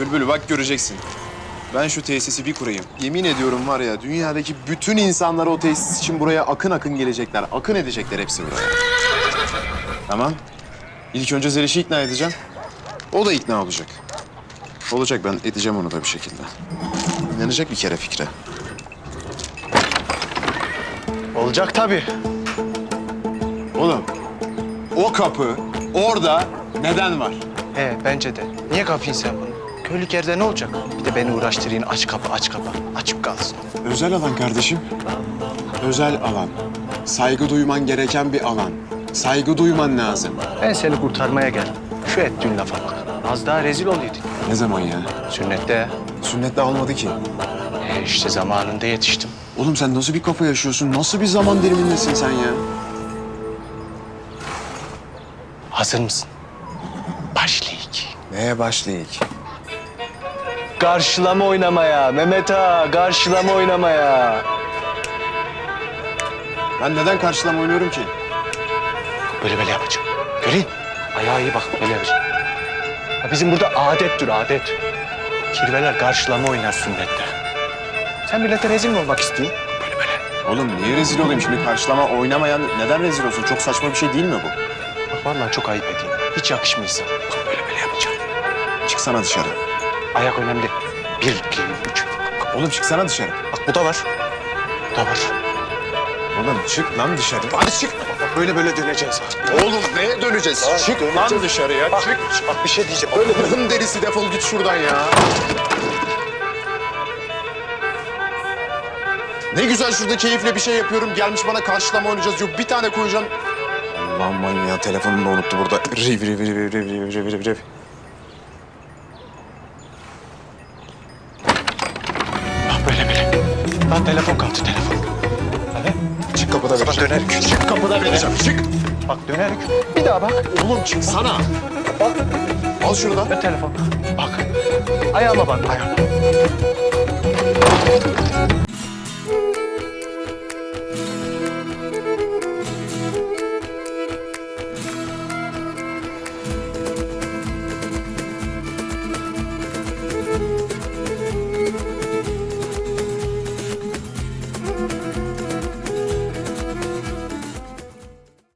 Bülbül bak göreceksin. Ben şu tesisi bir kurayım. Yemin ediyorum var ya dünyadaki bütün insanlar o tesis için buraya akın akın gelecekler. Akın edecekler hepsi buraya. Tamam. İlk önce Zeliş'i ikna edeceğim. O da ikna olacak. Olacak ben edeceğim onu da bir şekilde. İnanacak bir kere fikre. Olacak tabii. Oğlum o kapı orada neden var? He bence de. Niye kapayın sen bunu? Köylük yerde ne olacak? Bir de beni uğraştırayım aç kapı aç kapı. Açık kalsın. Özel alan kardeşim. Özel alan. Saygı duyman gereken bir alan. Saygı duyman lazım. Ben seni kurtarmaya geldim. Şu ettiğin lafa bak. Az daha rezil oluyordun. Ne zaman ya? Sünnette. Sünnette olmadı ki. E işte zamanında yetiştim. Oğlum sen nasıl bir kafa yaşıyorsun? Nasıl bir zaman dilimindesin sen ya? Hazır mısın? Başlayık. Neye başlayık? Karşılama oynamaya Mehmet ağa. Karşılama oynamaya. Ben neden karşılama oynuyorum ki? Böyle böyle yapacağım. Göreyim. Ayağa iyi bak böyle yapacağım. Ya bizim burada adettir adet. Kirveler karşılama oynar sünnette. Sen millete rezil mi olmak istiyorsun? Böyle böyle. Oğlum niye rezil olayım şimdi? Karşılama oynamayan neden rezil olsun? Çok saçma bir şey değil mi bu? Bak vallahi çok ayıp edeyim. Hiç yakışmıyor sana. Bak böyle böyle yapacağım. Çıksana dışarı. Ayak önemli. Bir, iki, üç. Oğlum çıksana dışarı. Bak bu da var. Bu da var. Oğlum çık lan dışarı. Hadi çık. Bak böyle böyle döneceğiz. Oğlum neye döneceğiz? çık lan dışarıya. Bak, Çık. bak bir şey diyeceğim. Böyle hırhım derisi defol git şuradan ya. Ne güzel şurada keyifle bir şey yapıyorum. Gelmiş bana karşılama oynayacağız diyor. Bir tane koyacağım. Allah'ım manyağı telefonumu da unuttu burada. Riv riv riv riv riv riv riv riv. Lan telefon kaldı telefon. Hadi. Çık kapıda Bak vereceğim. döner. Çık kapıda vereceğim. Çık. Bak döner. Bir daha bak. Oğlum çıksana. Bak. Al şunu da. Ver telefon. Bak. Ayağıma bak ayağıma.